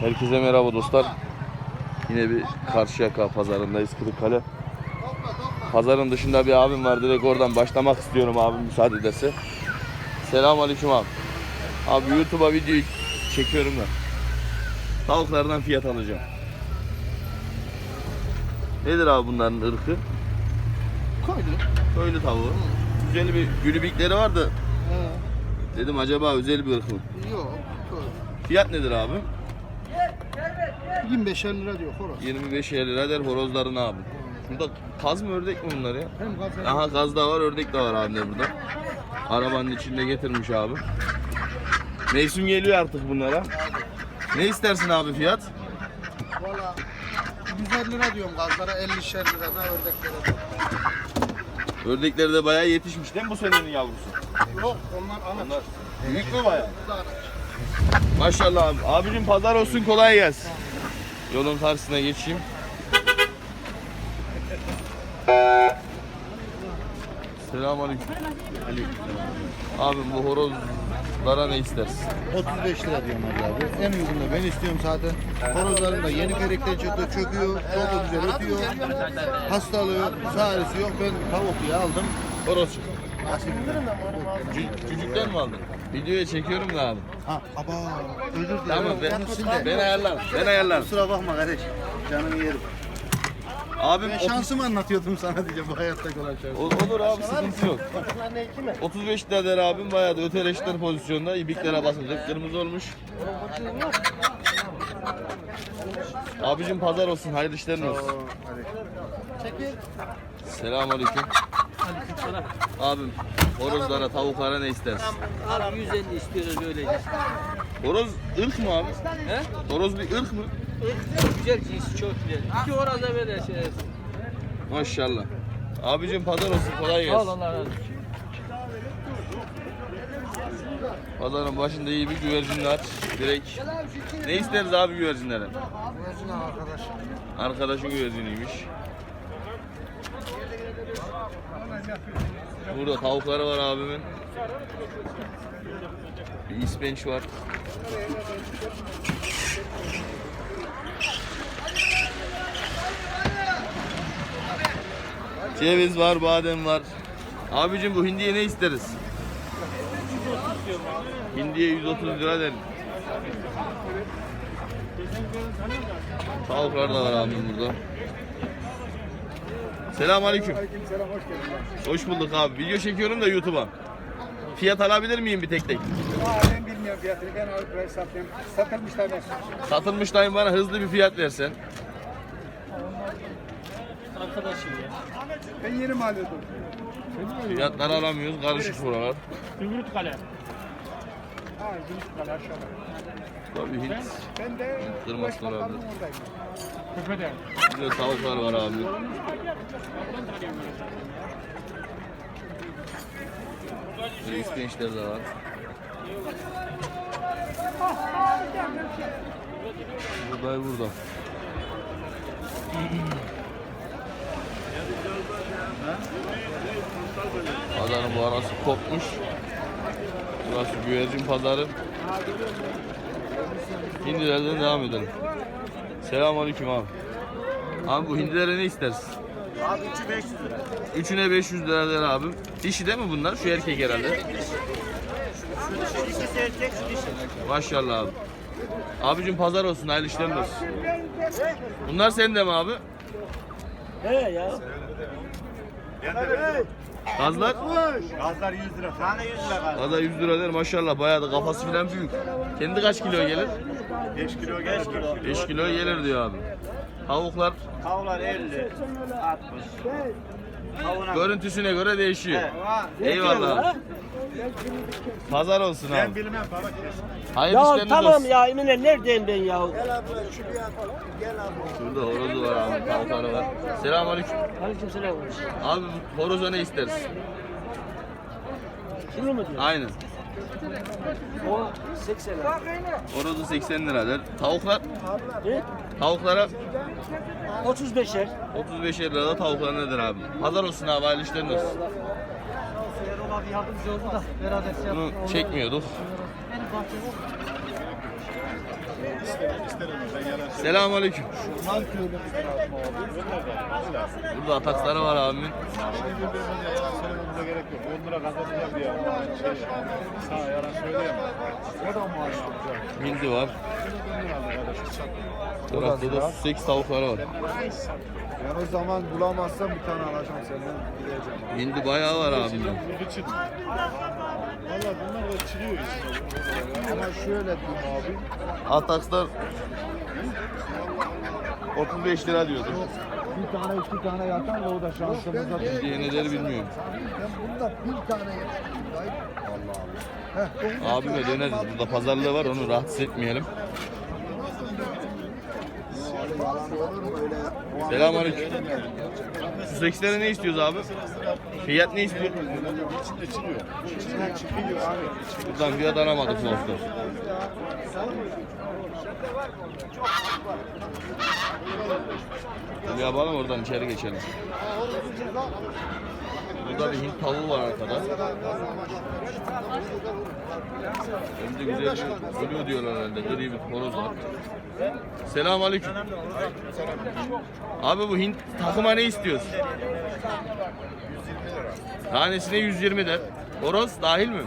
Herkese merhaba dostlar. Yine bir Karşıyaka pazarındayız Kırıkkale. Pazarın dışında bir abim var. Direkt oradan başlamak istiyorum abim müsaade ederse. Selamünaleyküm abi. Abi YouTube'a video çekiyorum da. Tavuklardan fiyat alacağım. Nedir abi bunların ırkı? Koydu. Köylü tavuğu. Güzel bir gülübikleri var da dedim acaba özel bir ırk mı? Yok. Koydu. Fiyat nedir abi? 25 lira diyor horoz. 25 lira der horozların abi. Burada kaz mı ördek mi bunlar ya? Hem gazete. Aha kaz da var ördek de var abi de burada. Arabanın içinde getirmiş abi. Mevsim geliyor artık bunlara. Ne istersin abi fiyat? Valla 150 lira diyorum gazlara 50 lira da ördeklere. diyor. Ördekleri de bayağı yetişmiş değil mi bu senenin yavrusu? Yok onlar ana. Onlar büyük mü bayağı? Bu da ana. Maşallah abi. Abicim pazar olsun kolay gelsin. Yolun karşısına geçeyim. Selamünaleyküm. Abim bu horozlara ne istersin? 35 lira diyorum Ali abi. En uygun da ben istiyorum zaten. Horozların da yeni perikten çıktı, çöküyor, çok da güzel ötüyor. Hastalığı, sarısı yok. Ben tavuk diye aldım. Horoz çık. Nasip Cü- Cücükten mi aldın? Videoya çekiyorum da abi. Ha, aba, özür dilerim. Tamam ben, sil de. ben ayarlarım. Ben ayarlarım. Kusura bakma kardeş. Canını yerim. Abim Ben 30 şansımı anlatıyordum sana diyeceğim bu hayatta olan. Ol- olur abi sıkıntı yok. 35 lira der abim bayağı da ötereşler pozisyonda ibiklere basılacak kırmızı olmuş. Abicim pazar olsun hayırlı işlerin olsun. Selamünaleyküm. Abim horozlara tavuklara ne istersin? Abi 150 istiyoruz öylece. Horoz ırk mı abi? He? Horoz bir ırk mı? Çok güzel cinsi çok güzel. İki oraza böyle şey. Maşallah. Abicim pazar olsun kolay Sağ ol gelsin. Allah razı olsun. Pazarın başında iyi bir güvercin var. Direkt. Ne isteriz abi güvercinlere? Güvercin arkadaş. Arkadaşın güverciniymiş. Burada tavukları var abimin. Bir ispenç var. Ceviz var, badem var. Abicim bu hindiye ne isteriz? Hindiye 130 lira derim. Tavuklar da var abim burada. Selamünaleyküm. Selam hoş geldin. Hoş bulduk abi. Video çekiyorum da YouTube'a. Fiyat alabilir miyim bir tek tek? Aa, ben bilmiyorum fiyatını. Ben alıp buraya satıyorum. Satılmışlar ben. Satılmış dayım bana hızlı bir fiyat versen. Arkadaşım ya. Ben yeni mal ödüm. Fiyatları alamıyoruz. Karışık buralar. Zümrüt Kale. Ha, gümüş kadar aşağıda. Tabii Hint. Ben de Kırmızı Başbakanlığın Köpeden. Burada tavuklar var abi. Böyle ispençler de var. Buğday burada. Pazarın bu arası kopmuş. Burası güvercin pazarı. Hindilerden devam edelim. Selamünaleyküm abi. Abi bu hindilere ne istersin? Abi 3'ü 500 lira. Üçüne 500 lira der abim. Dişi değil mi bunlar? Şu erkek herhalde. İkisi erkek, şu dişi. Maşallah abi. Abicim pazar olsun, hayırlı işlerin olsun. Bunlar senin de mi abi? He ya. Gazlar? Gazlar 100 lira. Tane 100 lira gaz. Gaza 100 lira der maşallah bayağı da kafası falan büyük. Kendi kaç kilo gelir? 5 kilo 5 kilo. 5 kilo gelir diyor abi. Tavuklar Tavlar 50, 60. Kavuna. görüntüsüne göre değişiyor. Eyvallah. Pazar olsun abi. bilmem baba. Hayırlı Ya işleriniz tamam olsun. ya Emine neredeyim ben ya? Şurada horozu var abi, tavukları var. Selamünaleyküm. Aleyküm selam. Abi bu horoza ne isteriz? Şunu mu diyor? Aynen. O 80 lira. Horozu 80 lira der. Tavuklar? He? Tavuklara 35'er. 35 lirada tavuklar nedir abi? Pazar olsun abi hayırlı işlerin olsun. Erol abi yardımcı oldu da beraber şey Bunu çekmiyorduk. Selamünaleyküm. Burada ataksları var abimin. Söylememize gerek yok. 10 lira kazanacağım diye. Şey, sana yalan söyleyemem. O da mı aynı Hindi var. Tarafta da seks tavukları var. Ben o zaman bulamazsam bir tane alacağım senden. Gideceğim. Hindi bayağı var abimin. Valla bunlar da çürüyor işte. Ama şöyle diyeyim abi. Atakslar 35 lira diyordu. Bir tane iki tane yatan da o da şansımıza. Diyeneleri bilmiyorum. Ben bunda bir tane yedim. Allah Allah. Abime döneriz. Burada pazarlığı var onu rahatsız etmeyelim. Selamünaleyküm. Şu sekslere ne istiyoruz abi? Fiyat ne istiyor? Buradan fiyat aramadık soğukta. Böyle yapalım oradan içeri geçelim. Burada bir Hint tavuğu var arkada. Hem de güzel bir blue diyorlar herhalde. Gri bir horoz var. Selamun aleyküm. Abi bu Hint takıma ne istiyoruz? Tanesine 120 de. Horoz dahil mi?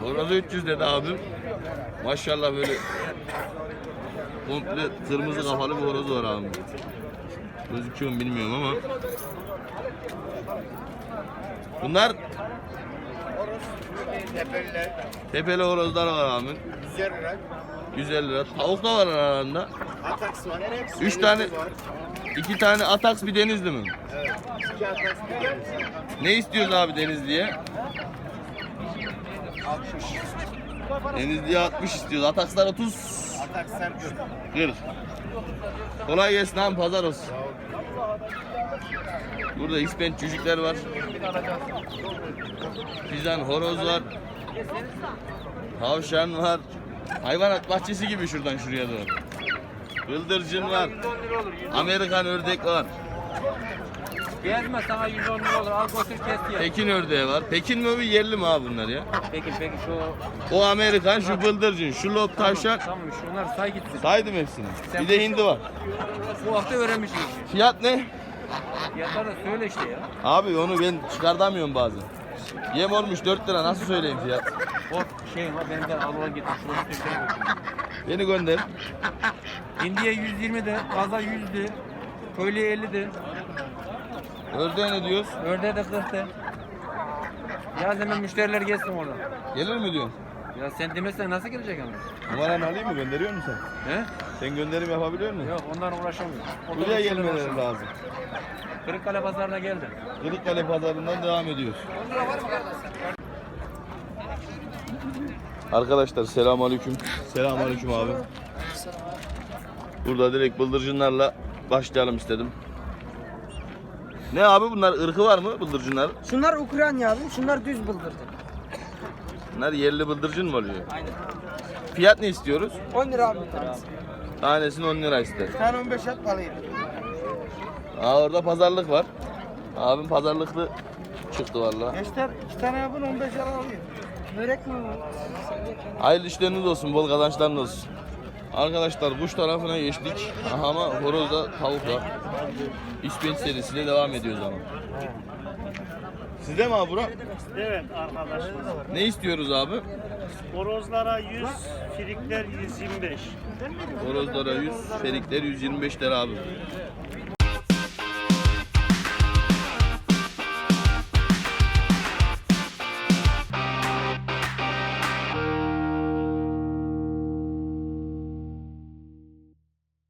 Horoz 300 dedi abim. Maşallah böyle komple kırmızı kafalı bir horoz var abim. Gözüküyor mu bilmiyorum ama. Bunlar Tepeli horozlar var abim. 150 lira. Tavuk da var aralarında. Ataks var. 3 tane iki tane Ataks bir Denizli mi? İki ataks bir Ne istiyoruz abi Denizli'ye? 60. Denizli'ye 60 istiyoruz. Atakslar 30. Atakslar 40. 40. Kolay gelsin abi pazar olsun. Burada ispenç cücükler var. Fizan horoz var. Tavşan var. Hayvanat bahçesi gibi şuradan şuraya doğru. Bıldırcın var. Amerikan ördek var. Gezme sana 110 lira olur. Al götür kes ye. Pekin ördeği var. Pekin mi bu yerli mi abi bunlar ya? Peki peki şu O Amerikan, şu bıldırcın, şu lop tavşan. tamam şunları say gitsin. Saydım hepsini. Bir de hindi var. Bu hafta öğrenmişiz işi. Fiyat ne? Fiyatları söyle işte ya. Abi onu ben çıkartamıyorum bazen. Yem olmuş 4 lira nasıl söyleyeyim fiyat? O şey ha benim de Alova getir. Şurada Türkçe'ye bakayım. Beni gönder. Hindiye 120 de, kaza 100 de, köylüye 50 de, Ördeğe ne diyoruz? ördeğe de 40 de. Ya hemen müşteriler gelsin oradan. Gelir mi diyorsun? Ya sen demezsen nasıl gelecek ama? Numaranı alayım mı? Gönderiyor musun sen? He? Sen gönderim yapabiliyor musun? Yok ondan uğraşamıyor. Ondan Buraya gelmeleri uğraşamıyor. lazım. Kırıkkale pazarına geldi. Kırıkkale pazarından devam ediyoruz. Arkadaşlar selamünaleyküm. Selamünaleyküm abi. Burada direkt bıldırcınlarla başlayalım istedim. Ne abi bunlar ırkı var mı bıldırcınlar? Şunlar Ukrayna abi, şunlar düz bıldırcın. Bunlar yerli bıldırcın mı oluyor? Aynen. Fiyat ne istiyoruz? 10 lira abi bir tanesi. Tanesini 10 lira ister. Bir tane 15 et alayım. Aa orada pazarlık var. Abim pazarlıklı çıktı valla. Gençler 2 tane yapın 15 lira alayım. Börek mi bu? Hayırlı işleriniz olsun, bol kazançlarınız olsun. Arkadaşlar kuş tarafına geçtik. Aha, ama horozda tavuk var. İspenç serisiyle devam ediyoruz ama. Sizde mi abi bura? Evet arkadaşlar. Ne istiyoruz abi? Horozlara 100, firikler 125. Horozlara 100, ferikler 125 lira abi.